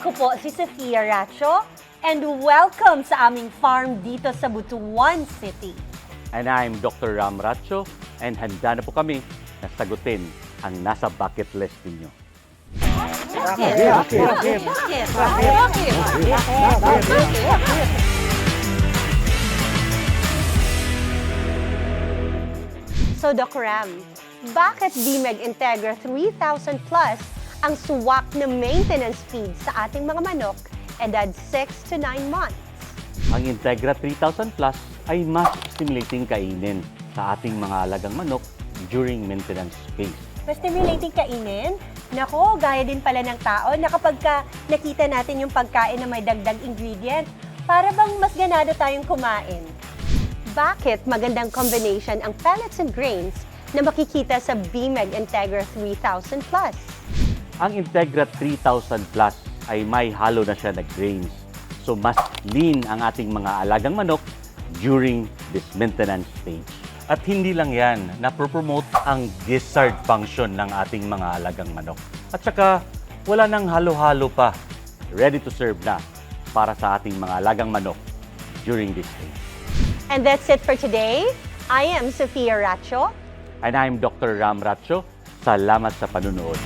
Ako po si Sofia Racho and welcome sa aming farm dito sa Butuan City. And I'm Dr. Ram Racho and handa na po kami na sagutin ang nasa bucket list ninyo. So Doc Ram, bakit BMEG Integra 3000 Plus ang suwak na maintenance feed sa ating mga manok edad 6 to 9 months? Ang Integra 3000 Plus ay mas stimulating kainin sa ating mga alagang manok during maintenance phase. Mas stimulating kainin? Nako, gaya din pala ng tao na kapag ka nakita natin yung pagkain na may dagdag ingredient, para bang mas ganado tayong kumain. Bakit magandang combination ang pellets and grains na makikita sa BMEG Integra 3000 Plus? Ang Integra 3000 Plus ay may halo na siya na grains. So mas lean ang ating mga alagang manok during this maintenance stage. At hindi lang yan, napropromote ang gizzard function ng ating mga alagang manok. At saka wala nang halo-halo pa. Ready to serve na para sa ating mga alagang manok during this stage. And that's it for today. I am Sofia Racho. And I'm Dr. Ram Racho. Salamat sa panunood.